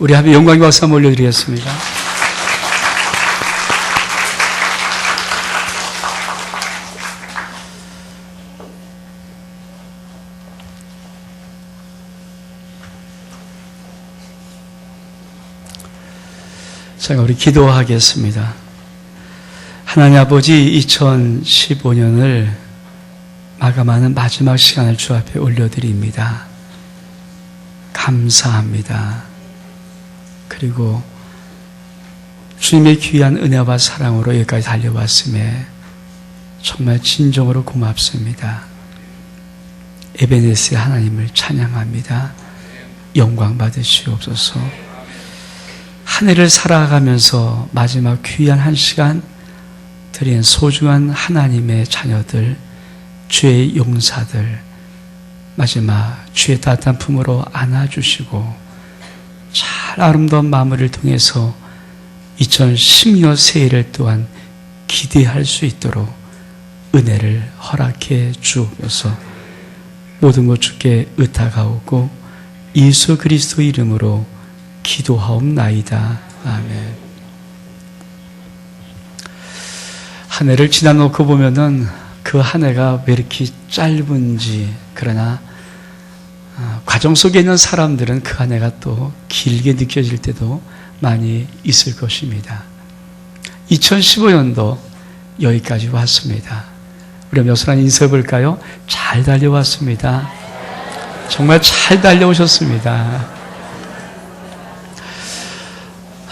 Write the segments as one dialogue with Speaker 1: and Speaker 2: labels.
Speaker 1: 우리 함께 영광의 박수 한번 올려드리겠습니다. 제가 우리 기도하겠습니다. 하나님 아버지 2015년을 마감하는 마지막 시간을 주 앞에 올려드립니다. 감사합니다. 그리고 주님의 귀한 은혜와 사랑으로 여기까지 달려왔음에 정말 진정으로 고맙습니다. 에베네스의 하나님을 찬양합니다. 영광 받으시옵소서. 한 해를 살아가면서 마지막 귀한 한 시간 드린 소중한 하나님의 자녀들, 주의 용사들, 마지막 주의 따뜻한 품으로 안아주시고 잘 아름다운 마무리를 통해서 2016년 새해를 또한 기대할 수 있도록 은혜를 허락해 주옵소서 모든 것 주께 의탁하오고 예수 그리스도 이름으로 기도하옵나이다. 아멘. 한 해를 지나놓고 보면은 그 한 해가 왜 이렇게 짧은지, 그러나, 어, 과정 속에 있는 사람들은 그 한 해가 또 길게 느껴질 때도 많이 있을 것입니다. 2015년도 여기까지 왔습니다. 우리 몇순간 인사해 볼까요? 잘 달려왔습니다. 정말 잘 달려오셨습니다.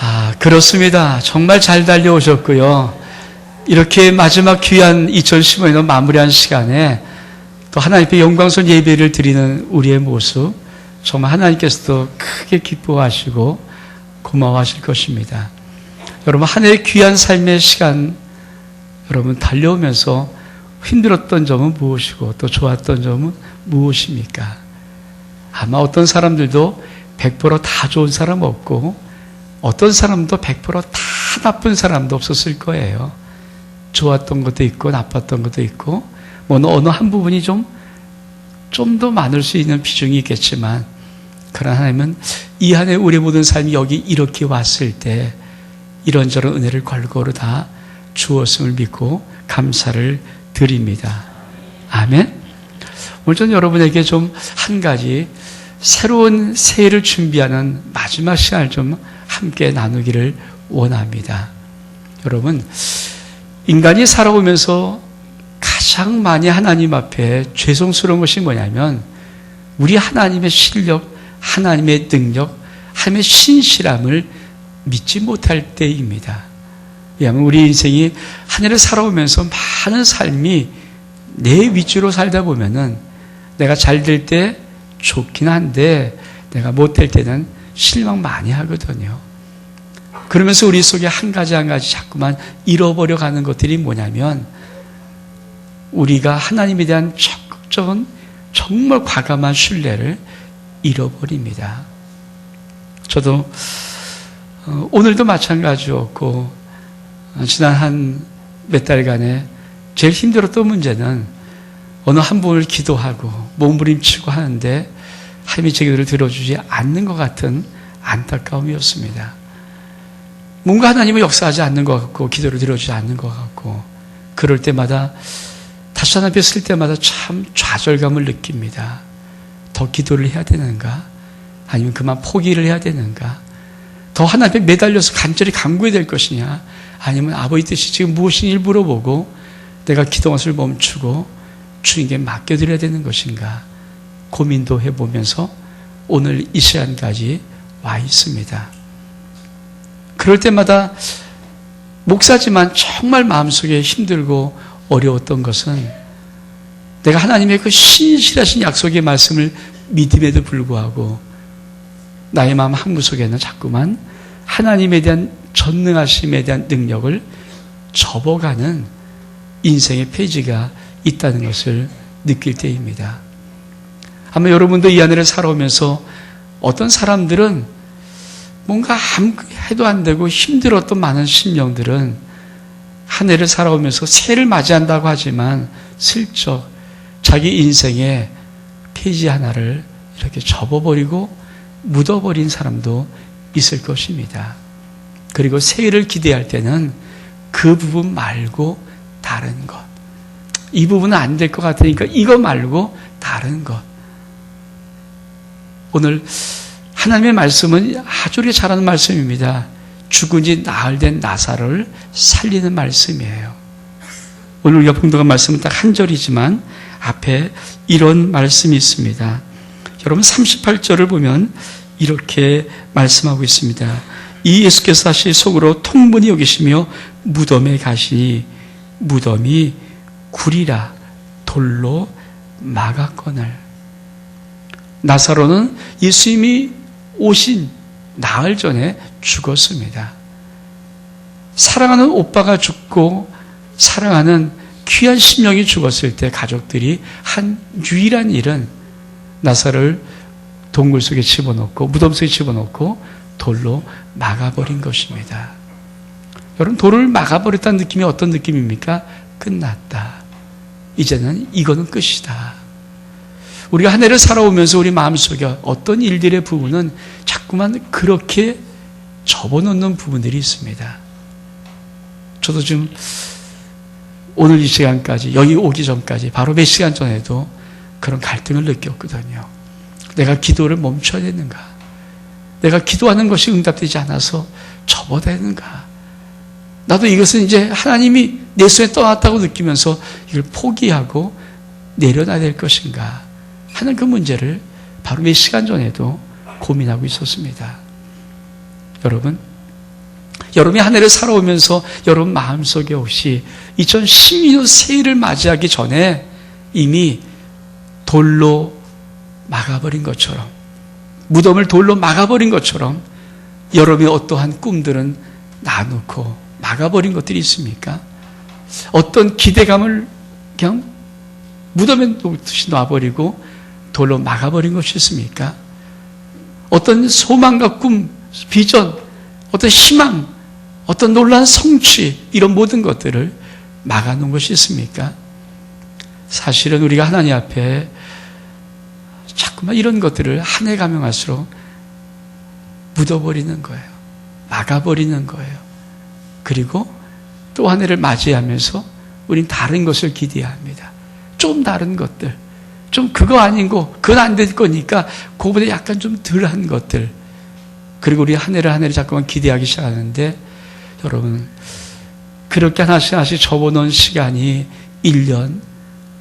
Speaker 1: 아, 그렇습니다. 정말 잘 달려오셨고요. 이렇게 마지막 귀한 2015년을 마무리한 시간에 또 하나님께 영광선 예배를 드리는 우리의 모습, 정말 하나님께서도 크게 기뻐하시고 고마워하실 것입니다. 여러분, 한 해의 귀한 삶의 시간, 여러분, 달려오면서 힘들었던 점은 무엇이고 또 좋았던 점은 무엇입니까? 아마 어떤 사람들도 100%다 좋은 사람 없고 어떤 사람도 100%다 나쁜 사람도 없었을 거예요. 좋았던 것도 있고 나빴던 것도 있고 뭐 어느 한 부분이 좀 좀 더 많을 수 있는 비중이 있겠지만 그러나 하나님은 이 한해 우리 모든 삶이 여기 이렇게 왔을 때 이런저런 은혜를 골고루 다 주었음을 믿고 감사를 드립니다. 아멘. 오늘 전 여러분에게 좀 한 가지 새로운 새해를 준비하는 마지막 시간을 좀 함께 나누기를 원합니다. 여러분, 인간이 살아오면서 가장 많이 하나님 앞에 죄송스러운 것이 뭐냐면 우리 하나님의 실력, 하나님의 능력, 하나님의 신실함을 믿지 못할 때입니다. 왜냐하면 우리 인생이 한 해를 살아오면서 많은 삶이 내 위주로 살다 보면은 내가 잘 될 때 좋긴 한데 내가 못 될 때는 실망 많이 하거든요. 그러면서 우리 속에 한 가지 한 가지 자꾸만 잃어버려 가는 것들이 뭐냐면 우리가 하나님에 대한 적극적인 정말 과감한 신뢰를 잃어버립니다. 저도 어, 오늘도 마찬가지였고 어, 지난 한 몇 달간에 제일 힘들었던 문제는 어느 한 분을 기도하고 몸부림치고 하는데 하나님이 제 기도를 들어주지 않는 것 같은 안타까움이었습니다. 뭔가 하나님은 역사하지 않는 것 같고 기도를 들어주지 않는 것 같고 그럴 때마다 다시 하나님 뵀을 때마다 참 좌절감을 느낍니다. 더 기도를 해야 되는가? 아니면 그만 포기를 해야 되는가? 더 하나님께 매달려서 간절히 간구해야 될 것이냐? 아니면 아버지 뜻이 지금 무엇인지 물어보고 내가 기도원을 멈추고 주님께 맡겨드려야 되는 것인가? 고민도 해보면서 오늘 이 시간까지 와 있습니다. 그럴 때마다 목사지만 정말 마음속에 힘들고 어려웠던 것은 내가 하나님의 그 신실하신 약속의 말씀을 믿음에도 불구하고 나의 마음 한구석에는 자꾸만 하나님에 대한 전능하심에 대한 능력을 접어가는 인생의 폐지가 있다는 것을 느낄 때입니다. 아마 여러분도 이 하늘을 살아오면서 어떤 사람들은 뭔가 아무 해도 안 되고 힘들었던 많은 심령들은 한 해를 살아오면서 새해를 맞이한다고 하지만 슬쩍 자기 인생의 페이지 하나를 이렇게 접어버리고 묻어버린 사람도 있을 것입니다. 그리고 새해를 기대할 때는 그 부분 말고 다른 것. 이 부분은 안 될 것 같으니까 이거 말고 다른 것. 오늘 하나님의 말씀은 아주 잘하는 말씀입니다. 죽은 지 나흘 된 나사를 살리는 말씀이에요. 오늘 우리가 봉독한 말씀은 딱 한 절이지만 앞에 이런 말씀이 있습니다. 여러분 38절을 보면 이렇게 말씀하고 있습니다. 이 예수께서 다시 속으로 통분히 여기시며 무덤에 가시니 무덤이 구리라 돌로 막았거늘 나사로는 예수님이 오신 나흘 전에 죽었습니다. 사랑하는 오빠가 죽고 사랑하는 귀한 심령이 죽었을 때 가족들이 한 유일한 일은 나사를 동굴 속에 집어넣고 무덤 속에 집어넣고 돌로 막아버린 것입니다. 여러분 돌을 막아버렸다는 느낌이 어떤 느낌입니까? 끝났다. 이제는 이거는 끝이다. 우리가 한 해를 살아오면서 우리 마음속에 어떤 일들의 부분은 자꾸만 그렇게 접어놓는 부분들이 있습니다. 저도 지금 오늘 이 시간까지 여기 오기 전까지 바로 몇 시간 전에도 그런 갈등을 느꼈거든요. 내가 기도를 멈춰야 되는가? 내가 기도하는 것이 응답되지 않아서 접어야 되는가? 나도 이것은 이제 하나님이 내 손에 떠났다고 느끼면서 이걸 포기하고 내려놔야 될 것인가 하는 그 문제를 바로 몇 시간 전에도 고민하고 있었습니다. 여러분, 여러분이 한 해를 살아오면서 여러분 마음속에 혹시 2012년 새해를 맞이하기 전에 이미 돌로 막아버린 것처럼 무덤을 돌로 막아버린 것처럼 여러분의 어떠한 꿈들은 나누고 막아버린 것들이 있습니까? 어떤 기대감을 그냥 무덤에 놓듯이 놔버리고 돌로 막아버린 것이 있습니까? 어떤 소망과 꿈, 비전, 어떤 희망, 어떤 놀라운 성취, 이런 모든 것들을 막아놓은 것이 있습니까? 사실은 우리가 하나님 앞에 자꾸만 이런 것들을 한 해 가면 갈수록 묻어버리는 거예요. 막아버리는 거예요. 그리고 또 한 해를 맞이하면서 우린 다른 것을 기대해야 합니다. 좀 다른 것들. 좀 그거 아니고, 그건 안 될 거니까, 그거보다 약간 좀 덜한 것들. 그리고 우리 한 해를 한 해를 자꾸만 기대하기 시작하는데, 여러분, 그렇게 하나씩 하나씩 접어놓은 시간이 1년,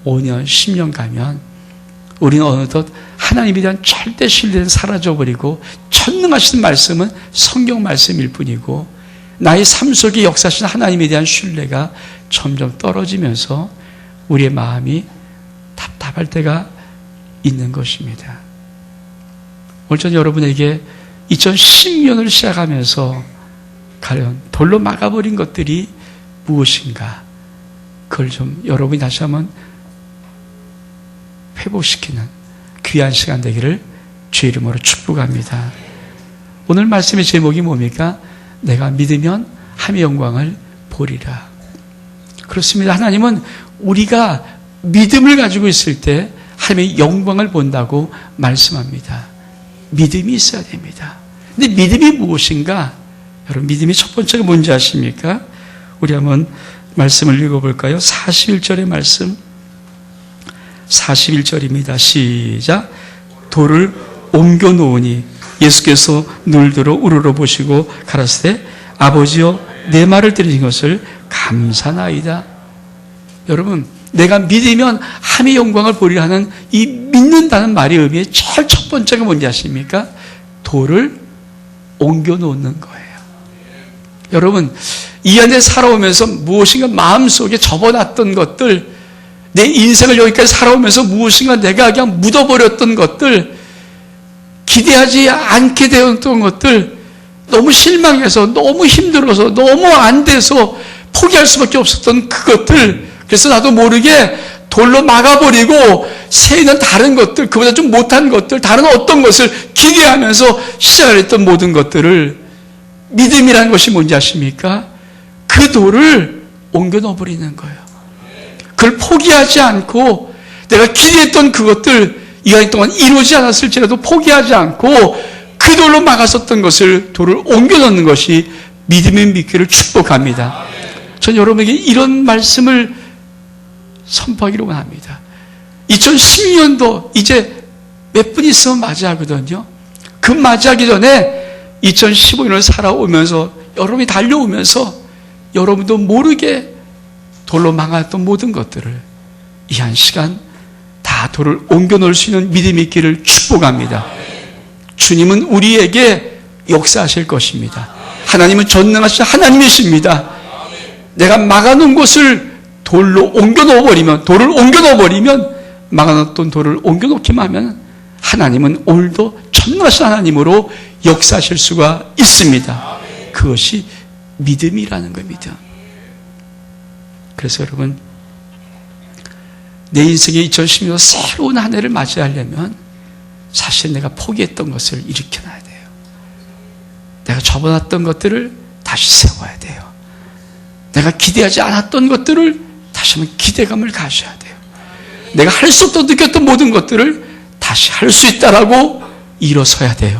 Speaker 1: 5년, 10년 가면, 우리는 어느덧 하나님에 대한 절대 신뢰는 사라져버리고 천능하신 말씀은 성경 말씀일 뿐이고 나의 삶 속에 역사하신 하나님에 대한 신뢰가 점점 떨어지면서 우리의 마음이 답답할 때가 있는 것입니다. 오늘 전 여러분에게 2010년을 시작하면서 가련 돌로 막아버린 것들이 무엇인가 그걸 좀 여러분이 다시 한번 회복시키는 귀한 시간 되기를 주의 이름으로 축복합니다. 오늘 말씀의 제목이 뭡니까? 내가 믿으면 함의 영광을 보리라. 그렇습니다. 하나님은 우리가 믿음을 가지고 있을 때 하나님의 영광을 본다고 말씀합니다. 믿음이 있어야 됩니다. 근데 믿음이 무엇인가? 여러분, 믿음이 첫 번째가 뭔지 아십니까? 우리 한번 말씀을 읽어볼까요? 41절의 말씀. 41절입니다. 시작. 돌을 옮겨 놓으니 예수께서 눈들어 우러러 보시고 가라사대 아버지여 내 말을 들으신 것을 감사나이다. 여러분 내가 믿으면 함의 영광을 보리라 하는 이 믿는다는 말의 의미의 제일 첫 번째가 뭔지 아십니까? 돌을 옮겨 놓는 거예요. 여러분 이 안에 살아오면서 무엇인가 마음속에 접어놨던 것들 내 인생을 여기까지 살아오면서 무엇인가 내가 그냥 묻어버렸던 것들, 기대하지 않게 되었던 것들, 너무 실망해서, 너무 힘들어서, 너무 안 돼서 포기할 수밖에 없었던 그것들, 그래서 나도 모르게 돌로 막아버리고 새는 다른 것들, 그보다 좀 못한 것들, 다른 어떤 것을 기대하면서 시작을 했던 모든 것들을 믿음이라는 것이 뭔지 아십니까? 그 돌을 옮겨 넣어버리는 거예요. 그걸 포기하지 않고 내가 기대했던 그것들 이한 동안 이루지 않았을지라도 포기하지 않고 그그 돌로 막았었던 것을 돌을 옮겨 놓는 것이 믿음의 믿기를 축복합니다. 전 여러분에게 이런 말씀을 선포하기를 원합니다. 2010년도 이제 몇 분 있으면 맞이하거든요. 그 맞이하기 전에 2015년을 살아오면서 여러분이 달려오면서 여러분도 모르게 돌로 망했던 모든 것들을 이 한 시간 다 돌을 옮겨 놓을 수 있는 믿음이 있기를 축복합니다. 주님은 우리에게 역사하실 것입니다. 하나님은 전능하신 하나님이십니다. 내가 막아놓은 곳을 돌로 옮겨 놓아버리면, 돌을 옮겨 놓아버리면, 막아놓던 돌을 옮겨 놓기만 하면 하나님은 오늘도 전능하신 하나님으로 역사하실 수가 있습니다. 그것이 믿음이라는 겁니다. 그래서 여러분, 내 인생의 2010년 새로운 한 해를 맞이하려면 사실 내가 포기했던 것을 일으켜놔야 돼요. 내가 접어놨던 것들을 다시 세워야 돼요. 내가 기대하지 않았던 것들을 다시 한번 기대감을 가져야 돼요. 내가 할 수 없다고 느꼈던 모든 것들을 다시 할 수 있다라고 일어서야 돼요.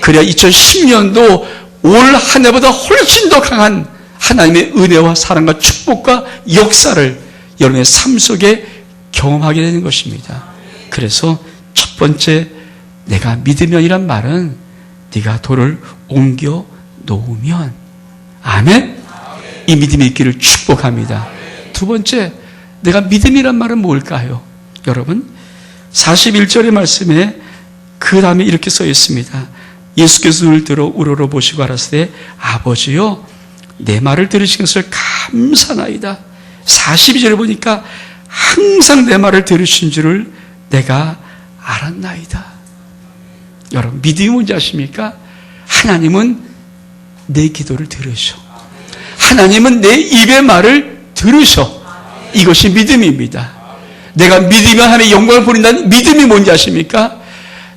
Speaker 1: 그래야 2010년도 올 한 해보다 훨씬 더 강한 하나님의 은혜와 사랑과 축복과 역사를 여러분의 삶 속에 경험하게 되는 것입니다. 그래서 첫 번째 내가 믿으면이란 말은 네가 돌을 옮겨 놓으면 아멘. 이 믿음이 있기를 축복합니다. 두 번째 내가 믿음이란 말은 뭘까요? 여러분 41절의 말씀에 그 다음에 이렇게 써 있습니다. 예수께서 눈을 들어 우러러 보시고 알았을 때 아버지요 내 말을 들으신 것을 감사나이다. 42절에 보니까 항상 내 말을 들으신 줄을 내가 알았나이다. 여러분, 믿음이 뭔지 아십니까? 하나님은 내 기도를 들으셔. 하나님은 내 입의 말을 들으셔. 이것이 믿음입니다. 내가 믿으면 하나님의 영광을 보린다는 믿음이 뭔지 아십니까?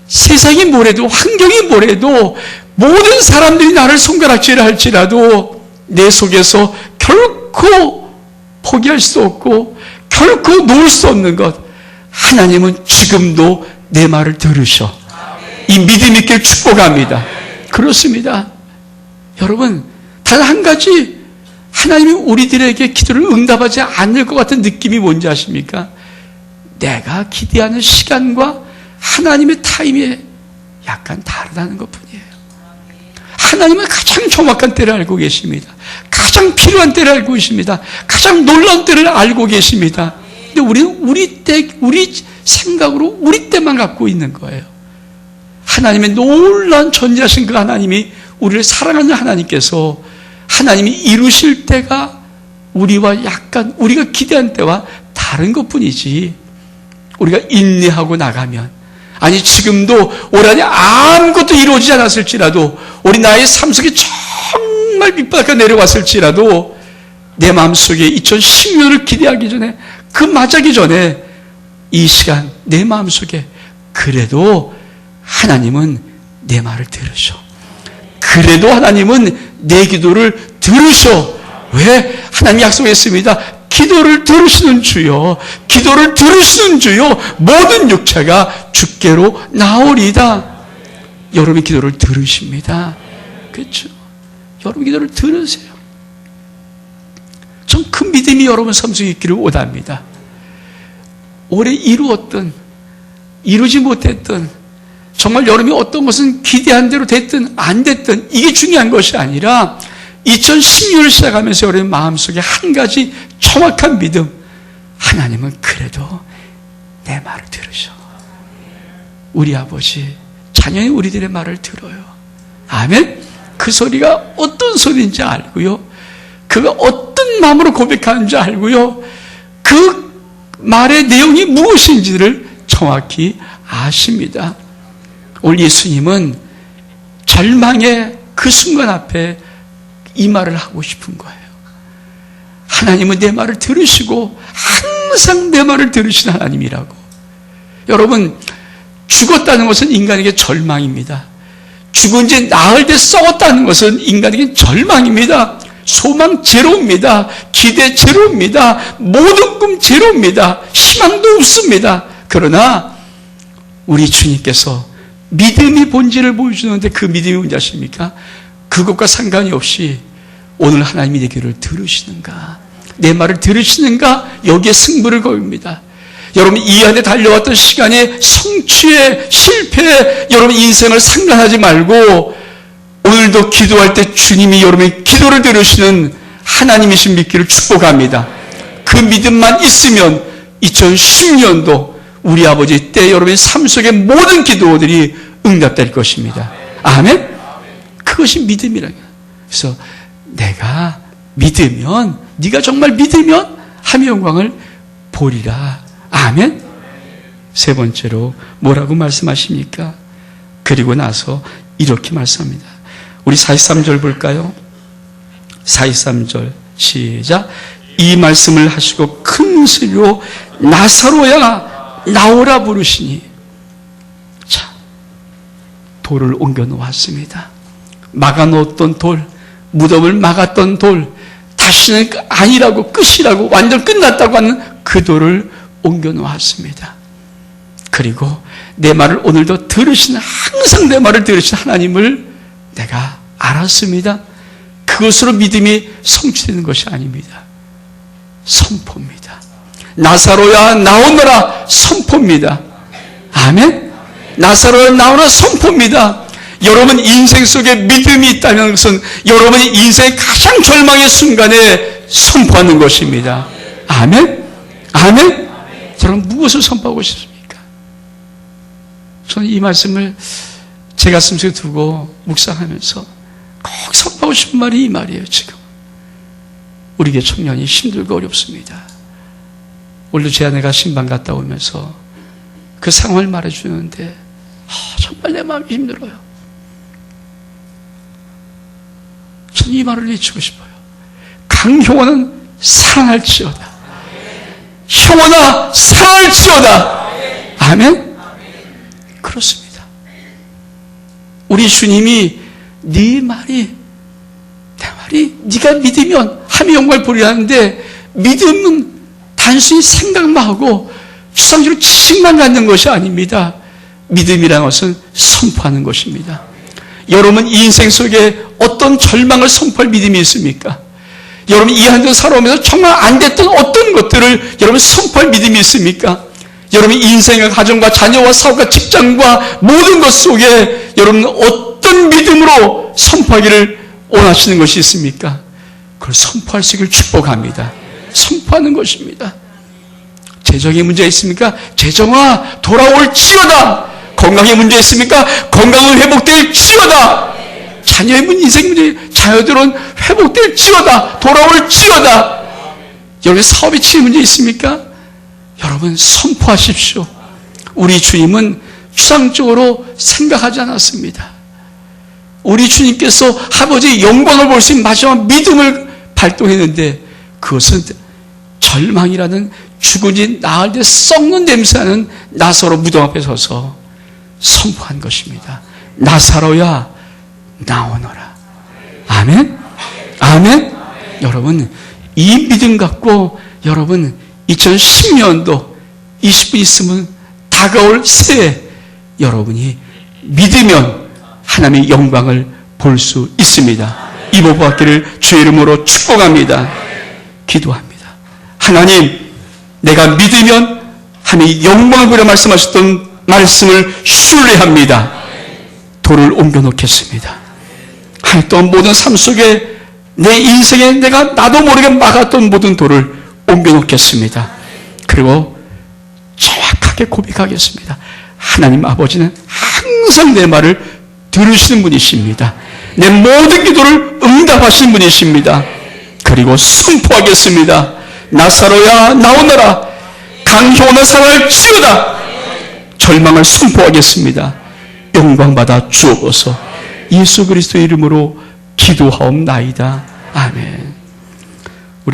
Speaker 1: 세상이 뭐래도, 환경이 뭐래도, 모든 사람들이 나를 손가락질을 할지라도 내 속에서 결코 포기할 수 없고 결코 놓을 수 없는 것. 하나님은 지금도 내 말을 들으셔. 이 믿음 있게 축복합니다. 그렇습니다. 여러분, 단 한 가지 하나님이 우리들에게 기도를 응답하지 않을 것 같은 느낌이 뭔지 아십니까? 내가 기대하는 시간과 하나님의 타임이 약간 다르다는 것 뿐이에요. 하나님은 가장 정확한 때를 알고 계십니다. 가장 필요한 때를 알고 계십니다. 가장 놀라운 때를 알고 계십니다. 근데 우리는 우리 때, 우리 생각으로 우리 때만 갖고 있는 거예요. 하나님의 놀라운 전지하신 그 하나님이 우리를 사랑하는 하나님께서 하나님이 이루실 때가 우리와 약간 우리가 기대한 때와 다른 것 뿐이지. 우리가 인내하고 나가면 아니 지금도 올 한해 아무것도 이루어지지 않았을지라도 우리 나의 삶 속에 정말 밑바닥에 내려왔을지라도 내 마음속에 2010년을 기대하기 전에 그 맞아기 전에 이 시간 내 마음속에 그래도 하나님은 내 말을 들으셔. 그래도 하나님은 내 기도를 들으셔. 왜? 하나님 약속했습니다. 기도를 들으시는 주요. 기도를 들으시는 주요. 모든 육체가 주께로 나오리다. 여러분의 기도를 들으십니다. 그렇죠? 여러분 기도를 들으세요. 전큰 믿음이 여러분 삶 속에 있기를 원합니다. 올해 이루었던, 이루지 못했던, 정말 여러분이 어떤 것은 기대한 대로 됐든 안 됐든 이게 중요한 것이 아니라 2016을 시작하면서 여러분 마음속에 한 가지 정확한 믿음. 하나님은 그래도 내 말을 들으셔. 우리 아버지, 자녀의 우리들의 말을 들어요. 아멘? 그 소리가 어떤 소리인지 알고요. 그가 어떤 마음으로 고백하는지 알고요. 그 말의 내용이 무엇인지를 정확히 아십니다. 오늘 예수님은 절망의 그 순간 앞에 이 말을 하고 싶은 거예요. 하나님은 내 말을 들으시고 항상 내 말을 들으신 하나님이라고. 여러분, 죽었다는 것은 인간에게 절망입니다. 죽은 지 나흘 때 썩었다는 것은 인간에게 절망입니다. 소망 제로입니다. 기대 제로입니다. 모든 꿈 제로입니다. 희망도 없습니다. 그러나 우리 주님께서 믿음이 본질을 보여주는데 그 믿음이 뭔지 아십니까? 그것과 상관이 없이 오늘 하나님이 내 귀를 들으시는가? 내 말을 들으시는가? 여기에 승부를 거입니다. 여러분 이 안에 달려왔던 시간에 성취에 실패에 여러분 인생을 상관하지 말고 오늘도 기도할 때 주님이 여러분의 기도를 들으시는 하나님이신 믿기를 축복합니다. 그 믿음만 있으면 2010년도 우리 아버지 때 여러분의 삶 속의 모든 기도들이 응답될 것입니다. 아멘? 그것이 믿음이라는 거예요. 그래서 내가 믿으면 네가 정말 믿으면 하의 영광을 보리라. 아멘? 세 번째로 뭐라고 말씀하십니까? 그리고 나서 이렇게 말씀합니다. 우리 43절 볼까요? 43절 시작 이 말씀을 하시고 큰 소리로 나사로야 나오라 부르시니 자 돌을 옮겨 놓았습니다. 막아 놓았던 돌 무덤을 막았던 돌 다시는 아니라고 끝이라고 완전 끝났다고 하는 그 돌을 옮겨 놓았습니다. 그리고 내 말을 오늘도 들으시는 항상 내 말을 들으시는 하나님을 내가 알았습니다. 그것으로 믿음이 성취되는 것이 아닙니다. 선포입니다. 나사로야 나오너라 선포입니다. 아멘? 나사로야 나오너라 선포입니다. 여러분 인생 속에 믿음이 있다는 것은 여러분이 인생의 가장 절망의 순간에 선포하는 것입니다. 아멘? 아멘? 저는 무엇을 선포하고 싶습니까? 저는 이 말씀을 제 가슴 속에 두고 묵상하면서 꼭 선포하고 싶은 말이 이 말이에요, 지금. 우리 교 청년이 힘들고 어렵습니다. 오늘도 제 아내가 신방 갔다 오면서 그 상황을 말해주는데, 아, 정말 내 마음이 힘들어요. 저는 이 말을 외치고 싶어요. 강효원은 살아날지어다. 효원아, 살아날지어다. 아멘? 그렇습니다. 우리 주님이 네 말이 내 말이 네가 믿으면 하며 영광을 보리라는데 믿음은 단순히 생각만 하고 추상적으로 지식만 갖는 것이 아닙니다. 믿음이라는 것은 선포하는 것입니다. 여러분 인생 속에 어떤 절망을 선포할 믿음이 있습니까? 여러분 이 한 주 살아오면서 정말 안 됐던 어떤 것들을 여러분 선포할 믿음이 있습니까? 여러분 인생과 가정과 자녀와 사업과 직장과 모든 것 속에 여러분 어떤 믿음으로 선포하기를 원하시는 것이 있습니까? 그걸 선포할 수 있기를 축복합니다. 선포하는 것입니다. 재정의 문제 있습니까? 재정아 돌아올지어다. 건강의 문제 있습니까? 건강은 회복될지어다. 자녀의 문 인생 문제 자녀들은 회복될지어다. 돌아올지어다. 여러분 사업에 치는 문제 있습니까? 여러분 선포하십시오. 우리 주님은 추상적으로 생각하지 않았습니다. 우리 주님께서 아버지의 영광을 볼 수 있는 마지막 믿음을 발동했는데 그것은 절망이라는 죽은 지 나을 때 썩는 냄새나는 나사로 무덤 앞에 서서 선포한 것입니다. 나사로야 나오너라. 아멘? 아멘? 여러분 이 믿음 갖고 여러분 2010년도 20분 있으면 다가올 새해 여러분이 믿으면 하나님의 영광을 볼 수 있습니다. 이보 보았기를 주의 이름으로 축복합니다. 기도합니다. 하나님, 내가 믿으면 하나님의 영광을 보려 말씀하셨던 말씀을 신뢰합니다. 돌을 옮겨 놓겠습니다. 하나님 또 모든 삶 속에 내 인생에 내가 나도 모르게 막았던 모든 돌을 옮겨 놓겠습니다. 그리고 정확하게 고백하겠습니다. 하나님 아버지는 항상 내 말을 들으시는 분이십니다. 내 모든 기도를 응답하시는 분이십니다. 그리고 선포하겠습니다. 나사로야 나오너라. 강효나 살아날지어다. 절망을 선포하겠습니다. 영광받아 주옵소서. 예수 그리스도 이름으로 기도하옵나이다. 아멘.